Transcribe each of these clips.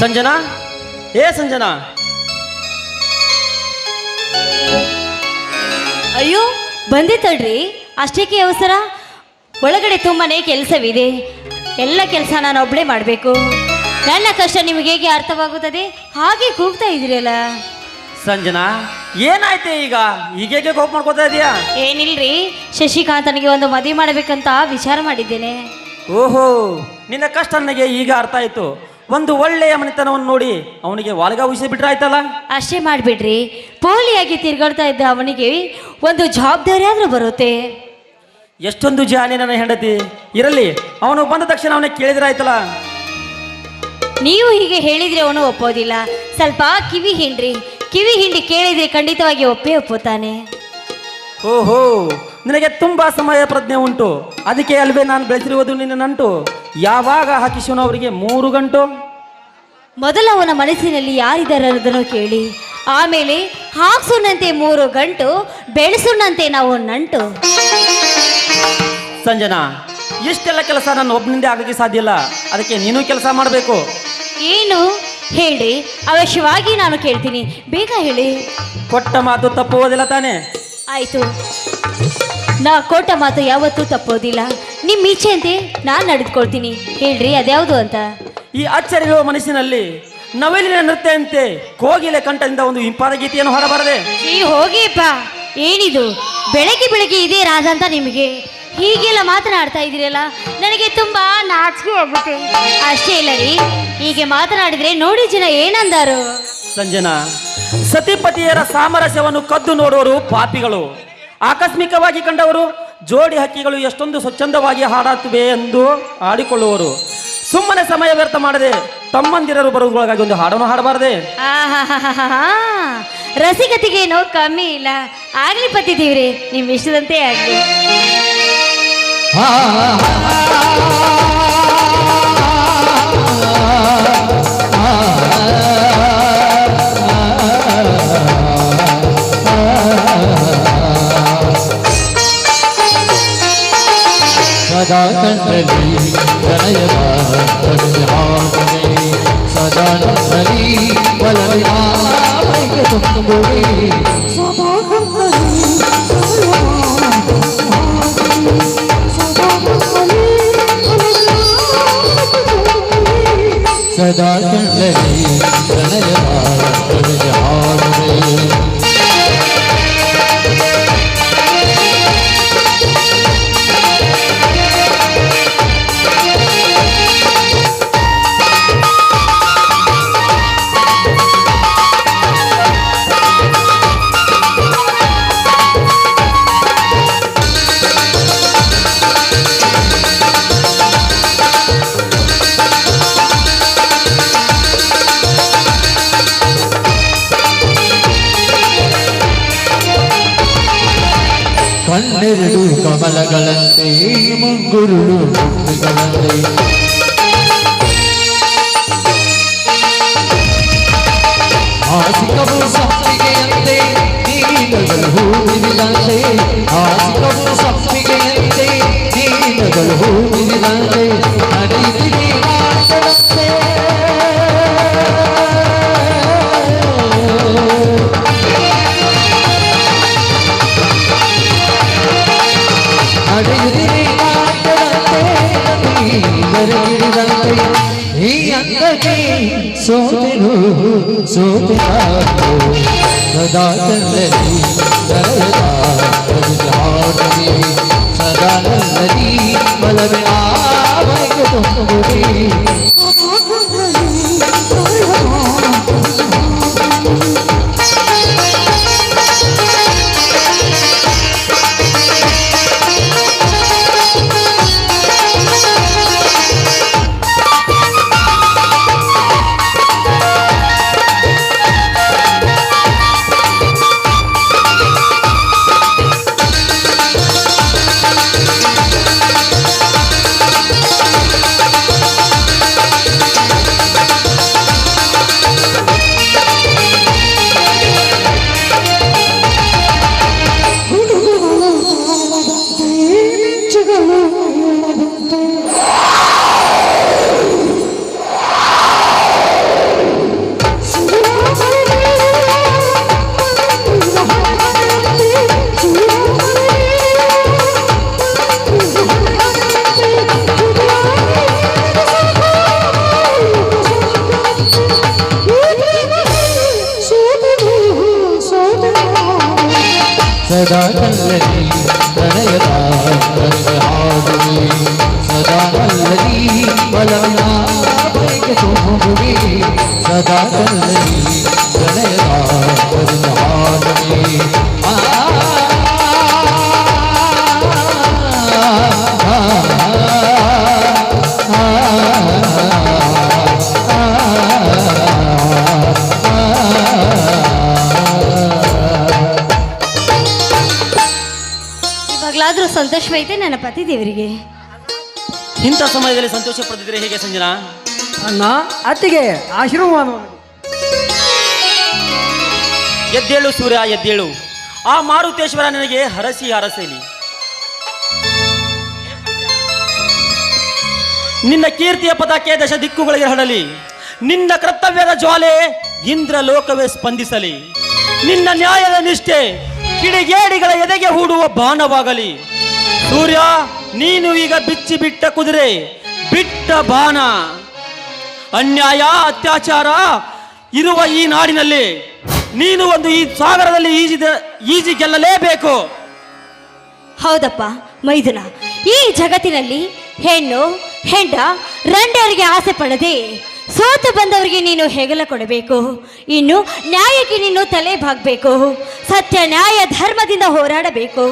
ಸಂಜನಾ? ಏ ಸಂಜನಾ? ಅಯ್ಯೋ ಬಂದಿತ್ತಳ್ರಿ. ಅಷ್ಟೇಕೆ ಅವಸರ? ಒಳಗಡೆ ತುಂಬಾನೇ ಕೆಲಸವಿದೆ. ಎಲ್ಲ ಕೆಲಸ ನಾನು ಒಬ್ಬಳೇ ಮಾಡಬೇಕು. ನನ್ನ ಕಷ್ಟ ನಿಮಗೆ ಹೇಗೆ ಅರ್ಥವಾಗುತ್ತದೆ? ಹಾಗೆ ಕೂಗ್ತಾ ಇದ್ದೀರಲ್ಲ. ಸಂಜನಾ ಏನಾಯ್ತು ಈಗ? ಹೀಗೇಗೆ ಕೋಪ ಮಾಡ್ಕೋತಾ ಇದೀಯಾ? ಏನಿಲ್ರಿ ಶಶಿಕಾಂತನಿಗೆ ಒಂದು ಮದುವೆ ಮಾಡಬೇಕಂತ ವಿಚಾರ ಮಾಡಿದ್ದೇನೆ. ಓಹೋ ನಿನ್ನ ಕಷ್ಟ ನನಗೆ ಈಗ ಅರ್ಥ ಆಯ್ತು. ಒಂದು ಒಳ್ಳೆಯ ಮನೆತನವನ್ನು ನೋಡಿ ಅವನಿಗೆ ವಾಲ್ಗ ಉಯಿಸಿ ಬಿಟ್ರೆ ಆಯ್ತಲ್ಲ? ಅಷ್ಟೇ ಮಾಡಿಬಿಡ್ರಿ. ಪೋಲಿಯಾಗಿ ತಿರ್ಗಾಡ್ತಾ ಇದ್ದ ಅವನಿಗೆ ಒಂದು ಜವಾಬ್ದಾರಿ ಆದ್ರೂ ಬರುತ್ತೆ. ಎಷ್ಟೊಂದು ಜಾನಿ ನನ್ನ ಹೆಂಡತಿ. ಇರಲಿ ಅವನು ಬಂದ ತಕ್ಷಣ ಅವನಿಗೆ ಕೇಳಿದ್ರೆ ಆಯ್ತಲ್ಲ? ನೀವು ಹೀಗೆ ಹೇಳಿದ್ರೆ ಅವನು ಒಪ್ಪೋದಿಲ್ಲ. ಸ್ವಲ್ಪ ಕಿವಿ ಹಿಂಡ್ರಿ. ಕಿವಿ ಹಿಂಡಿ ಕೇಳಿದ್ರೆ ಖಂಡಿತವಾಗಿ ಒಪ್ಪೇ ಒಪ್ಪುತ್ತಾನೆ. ಓಹೋ ನಿನಗೆ ತುಂಬಾ ಸಮಯ ಪ್ರಜ್ಞೆ ಉಂಟು. ಅದಕ್ಕೆ ಅಲ್ವೇ ನಾನು ಬೆಳೆಸಿರುವುದು ನಿನ್ನ ನಂಟು. ಯಾವಾಗ ಹಾಕಿಸೋಣ ಅವರಿಗೆ ಮೂರು ಗಂಟು? ಮೊದಲು ಅವನ ಮನಸ್ಸಿನಲ್ಲಿ ಯಾರಿದ್ದಾರೆ ಅನ್ನೋದನ್ನು ಕೇಳಿ ಆಮೇಲೆ ಹಾಕ್ಸುನಂತೆ ಮೂರು ಗಂಟು ಬೆಳೆಸೋಣಂತೆ ನಾವು ನಂಟು. ಸಂಜನಾ ಇಷ್ಟೆಲ್ಲ ಕೆಲಸ ನನ್ನ ಒಬ್ಬನಿಂದ ಆಗಕ್ಕೆ ಸಾಧ್ಯ ಇಲ್ಲ. ಅದಕ್ಕೆ ನೀನು ಕೆಲಸ ಮಾಡಬೇಕು. ಏನು? ಹೇಳಿ ಅವಶ್ಯವಾಗಿ ನಾನು ಕೇಳ್ತೀನಿ. ಬೇಗ ಹೇಳಿ. ಕೊಟ್ಟ ಮಾತು ತಪ್ಪುವುದಿಲ್ಲ ತಾನೇ? ಆಯಿತು. ನಾ ಕೊಟ್ಟ ಮಾತು ಯಾವತ್ತೂ ತಪ್ಪೋದಿಲ್ಲ ನಿಮ್ಮ ಇಚ್ಛೆಯಂತೆ ನಾನು ನಡೆದುಕೊಳ್ತೀನಿ. ಹೇಳ್ರಿ ಅದ್ಯಾವುದು ಅಂತ. ಈ ಅಚ್ಚರಿರುವ ಮನಸ್ಸಿನಲ್ಲಿ ನವಿಲಿನ ನೃತ್ಯಂತೆ ಕೋಗಿಲೆ ಕಂಠದಿಂದ ಒಂದು ಇಂಪಾದ ಗೀತೆಯನ್ನು ನೀ ಈ ಹೋಗಿಪ್ಪ ಏನಿದು? ಬೆಳಗ್ಗೆ ಬೆಳಗ್ಗೆ ಇದೇ ರಾಜ ಅಂತ ನಿಮಗೆ. ಹೀಗೆಲ್ಲ ಮಾತನಾಡ್ತಾ ಇದ್ದೀರಲ್ಲ ನನಗೆ ತುಂಬಾ ನಾಚಿಕೆ ಹೋಗುತ್ತೆ ಅಷ್ಟೇ ಇಲ್ಲ ರೀ ಹೀಗೆ ಮಾತನಾಡಿದ್ರೆ ನೋಡಿ ಜನ ಏನಂದಾರು? ಸಂಜನಾ ಸತಿಪತಿಯರ ಸಾಮರಸ್ಯವನ್ನು ಕದ್ದು ನೋಡುವರು ಪಾಪಿಗಳು. ಆಕಸ್ಮಿಕವಾಗಿ ಕಂಡವರು ಜೋಡಿ ಹಕ್ಕಿಗಳು ಎಷ್ಟೊಂದು ಸ್ವಚ್ಛಂದವಾಗಿ ಹಾಡಾಗ್ತಿವೆ ಎಂದು ಆಡಿಕೊಳ್ಳುವರು. ಸುಮ್ಮನೆ ಸಮಯ ವ್ಯರ್ಥ ಮಾಡದೆ ತಮ್ಮಂದಿರರು ಬರುವುದೊಳಗಾಗಿ ಒಂದು ಹಾಡನ್ನು ಹಾಡಬಾರದೆ. ರಸಿಕತೆಗೆ ರಸಿಕತೆಗೇನೋ ಕಮ್ಮಿ ಇಲ್ಲ. ಆಗ್ಲಿ ಪತ್ತಿದ್ದೀವ್ರಿ ನಿಮ್ ಇಷ್ಟದಂತೆ ಆಗ್ಲಿ. ಸದಾ ಕಂಡಲಿ ಪ್ರಣಯದ ಪ್ರತಿಹಾರನೆ ಸದಾ ನಂದಲಿ ಬಲವಿನ ತುಂಬುವೆ ಸದಾ ಕಂಡಲಿ ಸದಾ ಕಂಡಲಿ గలంతే గురుడు ముక్తి గలంతే ఆసికము సాయిగంతే నీలగలు హూవిలంతే શોધ રાખો સદા નદી સદા નદી મલવે આ ಆವಗೆ ಸಂತೋಷವೈತೆ ನನ್ನ ಪತಿ ದೇವರಿಗೆ ಇಂಥ ಸಮಯದಲ್ಲಿ ಸಂತೋಷ ಪಡೆದಿದ್ರೆ ಹೇಗೆ ಸಂಜನಾ? ಅಣ್ಣ ಅತ್ತಿಗೆ ಆಶೀರ್ವಾದ ಎದ್ದೇಳು ಸೂರ್ಯ ಎದ್ದೇಳು. ಆ ಮಾರುತೇಶ್ವರ ನನಗೆ ಹರಸಿ ಹರಸಲಿ ನಿನ್ನ ಕೀರ್ತಿಯ ಪದಕ್ಕೆ ದಶ ದಿಕ್ಕುಗಳಿಗೆ ಹರಡಲಿ. ನಿನ್ನ ಕರ್ತವ್ಯದ ಜ್ವಾಲೆ ಇಂದ್ರ ಲೋಕವೇ ಸ್ಪಂದಿಸಲಿ. ನಿನ್ನ ನ್ಯಾಯದ ನಿಷ್ಠೆ ಕಿಡಿಗೇಡಿಗಳ ಎದೆಗೆ ಹೂಡುವ ಬಾಣವಾಗಲಿ. ಸೂರ್ಯ, ನೀನು ಈಗ ಬಿಚ್ಚಿ ಬಿಟ್ಟ ಕುದುರೆ, ಬಿಟ್ಟ ಬಾಣ. ಅನ್ಯಾಯ, ಅತ್ಯಾಚಾರ ಇರುವ ಈ ನಾಡಿನಲ್ಲಿ ನೀನು ಒಂದು ಈ ಸಾಗರದಲ್ಲಿ ಈಜಿದ, ಈಜಿ ಗೆಲ್ಲಲೇಬೇಕು. ಹೌದಪ್ಪ, ಮೈದುನ. ಈ ಜಗತ್ತಿನಲ್ಲಿ ಹೆಣ್ಣು, ಹೆಂಡ ರಂಡರಿಗೆ ಆಸೆ ಪಡದೆ ಸೋತು ಬಂದವರಿಗೆ ನೀನು ಹೆಗಲ ಕೊಡಬೇಕು. ಇನ್ನು ನ್ಯಾಯಕ್ಕೆ ನೀನು ತಲೆ ಬಾಗಬೇಕು. ಸತ್ಯ ನ್ಯಾಯ ಧರ್ಮದಿಂದ ಹೋರಾಡಬೇಕು.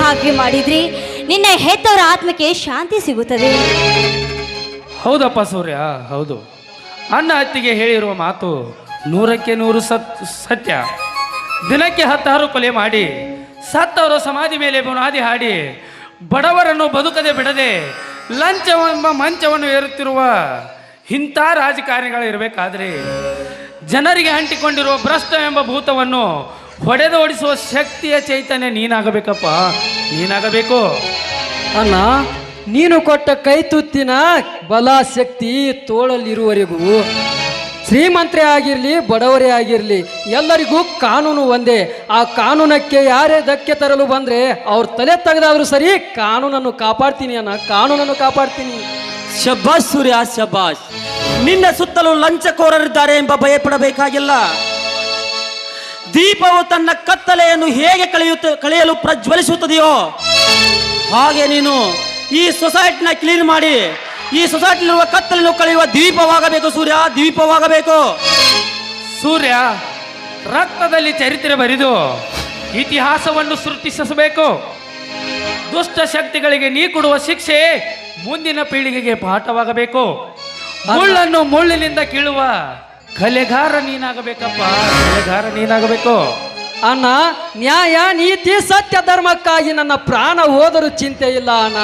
ಹಾಗೆ ಮಾಡಿದ್ರೆ ನಿನ್ನ ಹೆತ್ತವರ ಆತ್ಮಕ್ಕೆ ಶಾಂತಿ ಸಿಗುತ್ತದೆ. ಹೌದಪ್ಪ ಸೂರ್ಯ, ಹೌದು. ಅಣ್ಣ ಅತ್ತಿಗೆ ಹೇಳಿರುವ ಮಾತು ನೂರಕ್ಕೆ ನೂರು ಸತ್, ಸತ್ಯ. ದಿನಕ್ಕೆ ಹತ್ತಾರು ಕೊಲೆ ಮಾಡಿ, ಸತ್ತವರು ಸಮಾಧಿ ಮೇಲೆ ಬುನಾದಿ ಹಾಡಿ, ಬಡವರನ್ನು ಬದುಕದೆ ಬಿಡದೆ ಲಂಚವೆಂಬ ಮಂಚವನ್ನು ಏರುತ್ತಿರುವ ಇಂಥ ರಾಜಕಾರಣಿಗಳಿರಬೇಕಾದ್ರೆ ಜನರಿಗೆ ಅಂಟಿಕೊಂಡಿರುವ ಭ್ರಷ್ಟ ಎಂಬ ಭೂತವನ್ನು ಹೊಡೆದು ಓಡಿಸುವ ಶಕ್ತಿಯ ಚೈತನ್ಯ ನೀನಾಗಬೇಕಪ್ಪ. ನೀನಾಗಬೇಕು. ಅಣ್ಣ, ನೀನು ಕೊಟ್ಟ ಕೈ ತುತ್ತಿನ ಬಲ ಶಕ್ತಿ ತೋಳಲ್ಲಿರುವವರೆಗೂ ಶ್ರೀಮಂತರೇ ಆಗಿರಲಿ, ಬಡವರೇ ಆಗಿರಲಿ, ಎಲ್ಲರಿಗೂ ಕಾನೂನು ಒಂದೇ. ಆ ಕಾನೂನಕ್ಕೆ ಯಾರೇ ಧಕ್ಕೆ ತರಲು ಬಂದರೆ ಅವ್ರ ತಲೆ ತೆಗೆದಾದರೂ ಸರಿ ಕಾನೂನನ್ನು ಕಾಪಾಡ್ತೀನಿ ಅನ್ನ ಕಾನೂನನ್ನು ಕಾಪಾಡ್ತೀನಿ. ಶಬಾಷ್ ಸೂರ್ಯ, ಶಬಾಷ್. ನಿನ್ನ ಸುತ್ತಲೂ ಲಂಚಕೋರರಿದ್ದಾರೆ ಎಂಬ ಭಯಪಡಬೇಕಾಗಿಲ್ಲ. ದೀಪವು ತನ್ನ ಕತ್ತಲೆಯನ್ನು ಹೇಗೆ ಕಳೆಯುತ್ತ, ಕಳೆಯಲು ಪ್ರಜ್ವಲಿಸುತ್ತದೆಯೋ, ಹಾಗೆ ನೀನು ಈ ಸೊಸೈಟಿನ ಕ್ಲೀನ್ ಮಾಡಿ, ಈ ಸೊಸೈಟಿಲಿರುವ ಕತ್ತಲನ್ನು ಕಳೆಯುವ ದೀಪವಾಗಬೇಕು ಸೂರ್ಯ ದೀಪವಾಗಬೇಕು. ಸೂರ್ಯ, ರಕ್ತದಲ್ಲಿ ಚರಿತ್ರೆ ಬರೆದು ಇತಿಹಾಸವನ್ನು ಸೃಷ್ಟಿಸಬೇಕು. ದುಷ್ಟ ಶಕ್ತಿಗಳಿಗೆ ನೀ ಕೊಡುವ ಶಿಕ್ಷೆ ಮುಂದಿನ ಪೀಳಿಗೆಗೆ ಪಾಠವಾಗಬೇಕು. ಮುಳ್ಳನ್ನು ಮುಳ್ಳಿನಿಂದ ಕೀಳುವ ಕಲೆಗಾರ ನೀನಾಗಬೇಕಪ್ಪ. ಕಲೆಗಾರ ನೀನಾಗಬೇಕು. ಅಣ್ಣ ನ್ಯಾಯ ನೀತಿ ಸತ್ಯ ಧರ್ಮಕ್ಕಾಗಿ ನನ್ನ ಪ್ರಾಣ ಹೋದರೂ ಚಿಂತೆ ಇಲ್ಲ ಅಣ್ಣ.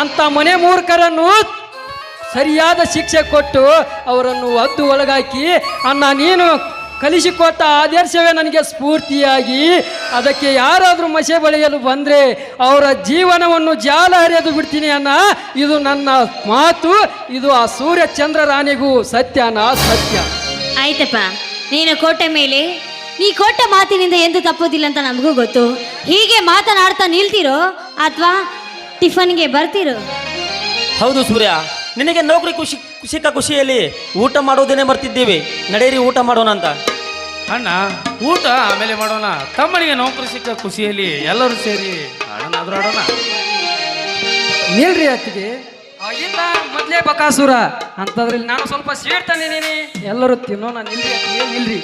ಅಂತ ಮನೆ ಮೂರ್ಖರನ್ನು ಸರಿಯಾದ ಶಿಕ್ಷೆ ಕೊಟ್ಟು ಅವರನ್ನು ಒದ್ದು ಒಳಗಾಕಿ ಅಣ್ಣ ನೀನು ಕಲಿಸಿಕೊಟ್ಟ ಆದರ್ಶವೇ ನನಗೆ ಸ್ಫೂರ್ತಿಯಾಗಿ. ಅದಕ್ಕೆ ಯಾರಾದರೂ ಮಸೆ ಬಳಿಯಲು ಬಂದರೆ ಅವರ ಜೀವನವನ್ನು ಜಾಲ ಹರಿಯದು ಬಿಡ್ತೀನಿ ಅನ್ನ. ಇದು ನನ್ನ ಮಾತು ಇದು ಆ ಸೂರ್ಯ ಚಂದ್ರ ರಾಣಿಗೂ ಸತ್ಯ ಅಣ್ಣ ಸತ್ಯ. ಆಯ್ತಪ್ಪ ನೀನು ಕೋಟೆ ಮೇಲೆ ನೀ ಕೊಟ್ಟ ಮಾತಿನಿಂದ ಎಂದು ತಪ್ಪೋದಿಲ್ಲ ಅಂತ ನಮಗೂ ಗೊತ್ತು. ಹೀಗೆ ಮಾತನಾಡ್ತಾ ನಿಲ್ತಿರೋ ಅಥವಾ ಟಿಫನ್ಗೆ ಬರ್ತಿರೋ? ಹೌದು ಸೂರ್ಯ ನಿನಗೆ ನೌಕರಿ ಖುಷಿ ಸಿಕ್ಕ ಖುಷಿಯಲ್ಲಿ ಊಟ ಮಾಡೋದೇನೆ ಬರ್ತಿದ್ದೀವಿ ನಡೆಯಿರಿ ಊಟ ಮಾಡೋಣ ಅಂತ. ಅಣ್ಣ ಊಟ ಆಮೇಲೆ ಮಾಡೋಣ. ತಮ್ಮನಿಗೆ ನೌಕರಿ ಸಿಕ್ಕ ಖುಷಿಯಲ್ಲಿ ಎಲ್ಲರೂ ಸೇರಿ ಆದ್ರೂ ಆಡೋಣ ನಿಲ್ರಿ ಅತ್ತಿಗೆ. ಇಲ್ಲ ಮೊದಲೇ ಬಕಾಸುರ. ಅಂತದ್ರಲ್ಲಿ ನಾನು ಸ್ವಲ್ಪ ಸೇರ್ತಾನೆ ತಂದಿದ್ದೀನಿ ಎಲ್ಲರೂ ತಿನ್ನೋಣ ನಿಲ್ರಿ ಅತ್ತಿಗೆ ನಿಲ್ರಿ?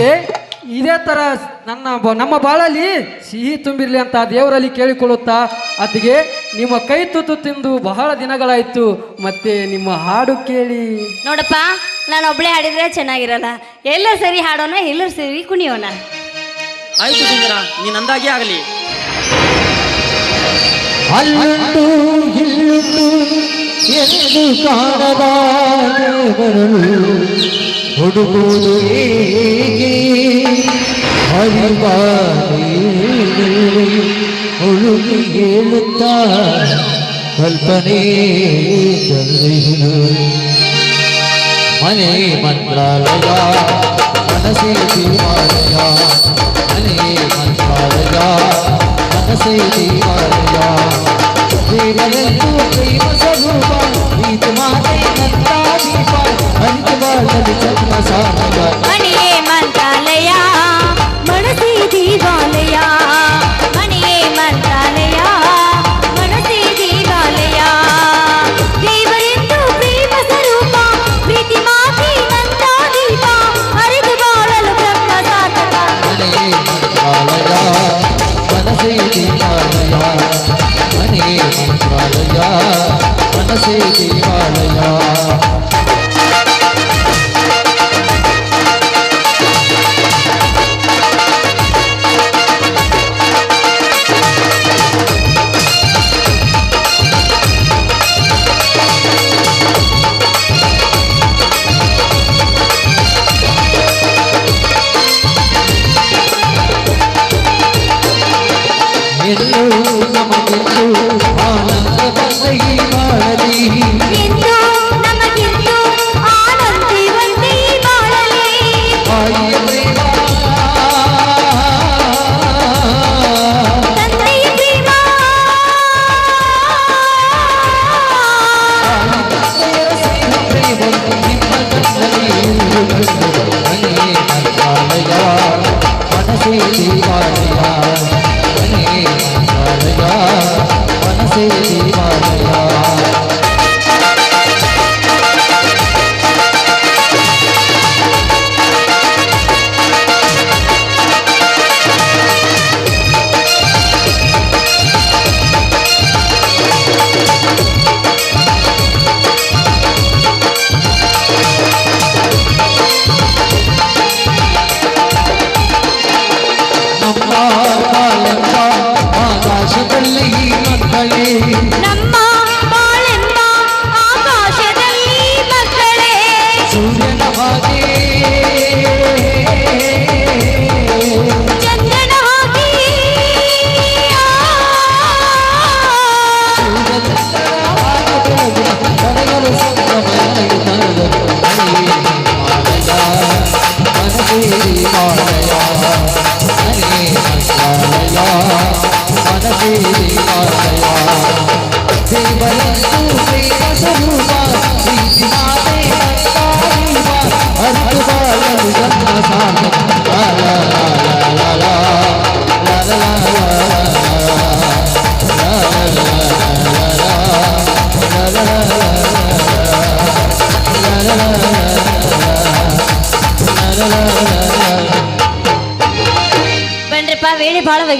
ಅತ್ತಿಗೆ ಇದೇ ತರ ನನ್ನ ಬ- ನಮ್ಮ ಬಾಳಲ್ಲಿ ಸಿಹಿ ತುಂಬಿರಲಿ ಅಂತ ದೇವರಲ್ಲಿ ಕೇಳಿಕೊಳ್ಳುತ್ತಾ ಅತ್ತಿಗೆ ನಿಮ್ಮ ಕೈ ತುತ್ತು ತಿಂದು ಬಹಳ ದಿನಗಳಾಯ್ತು ಮತ್ತೆ ನಿಮ್ಮ ಹಾಡು ಕೇಳಿ. ನೋಡಪ್ಪ ನಾನು ಒಬ್ಳೆ ಹಾಡಿದ್ರೆ ಚೆನ್ನಾಗಿರಲ್ಲ. ಎಲ್ಲ ಸರಿ ಹಾಡೋಣ ಎಲ್ಲರೂ ಸರಿ ಕುಣಿಯೋಣ. ಆಯ್ತು ಸುಂದರ ನೀನ್ ಅಂದಾಗೆ ಆಗಲಿ. ಎಂದು ಕಾಣದ ಹುಡುಗು ಹರಿವಾರಿ ಹುಡುಗಿ ಹೇಳುತ್ತ ಕಲ್ಪನೆ ಮನೆ ಮಂತ್ರಾಲಯ ಮನಸೇ ದಿವಾಲಯ ಮನೆ ಮಂತ್ರಾಲಯ ಮನಸೇ ದಿವಾಲಯ ದೇವರೆಂದು ಪ್ರೇಮ ಸ್ವರೂಪ ಈ ತುಮಾರೇ ನಂತಾದೀಪ Olha de chama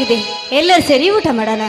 ಆಗಿದೆ. ಎಲ್ಲರೂ ಸೇರಿ ಊಟ ಮಾಡೋಣ.